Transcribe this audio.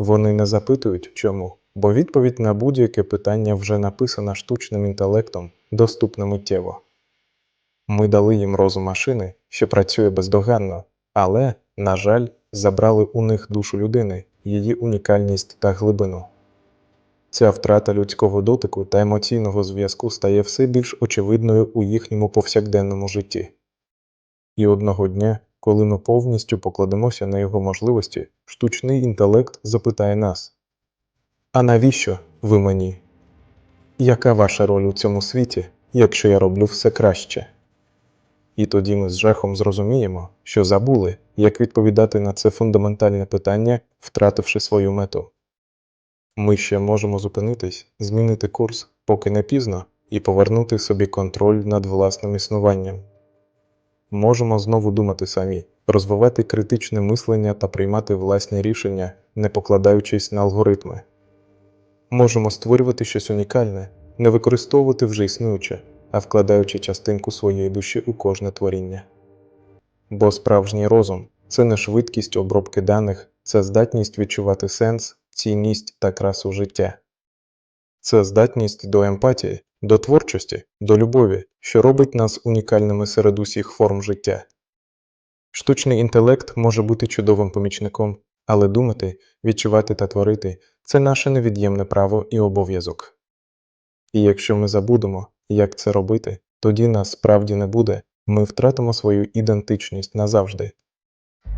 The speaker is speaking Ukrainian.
Вони не запитують чому, бо відповідь на будь-яке питання вже написана штучним інтелектом, доступна миттєво. Ми дали їм розум машини, що працює бездоганно, але, на жаль, забрали у них душу людини, її унікальність та глибину. Ця втрата людського дотику та емоційного зв'язку стає все більш очевидною у їхньому повсякденному житті. І одного дня, коли ми повністю покладемося на його можливості, штучний інтелект запитає нас: А навіщо ви мені? Яка ваша роль у цьому світі, якщо я роблю все краще? І тоді ми з жахом зрозуміємо, що забули, як відповідати на це фундаментальне питання, втративши свою мету. Ми ще можемо зупинитись, змінити курс, поки не пізно, і повернути собі контроль над власним існуванням. Можемо знову думати самі, розвивати критичне мислення та приймати власні рішення, не покладаючись на алгоритми. Можемо створювати щось унікальне, не використовувати вже існуюче, а вкладаючи частинку своєї душі у кожне творіння. Бо справжній розум це не швидкість обробки даних, це здатність відчувати сенс, цінність та красу життя. Це здатність до емпатії, до творчості, до любові, що робить нас унікальними серед усіх форм життя. Штучний інтелект може бути чудовим помічником, але думати, відчувати та творити це наше невід'ємне право і обов'язок. І якщо ми забудемо, як це робити, тоді нас справді не буде, ми втратимо свою ідентичність назавжди,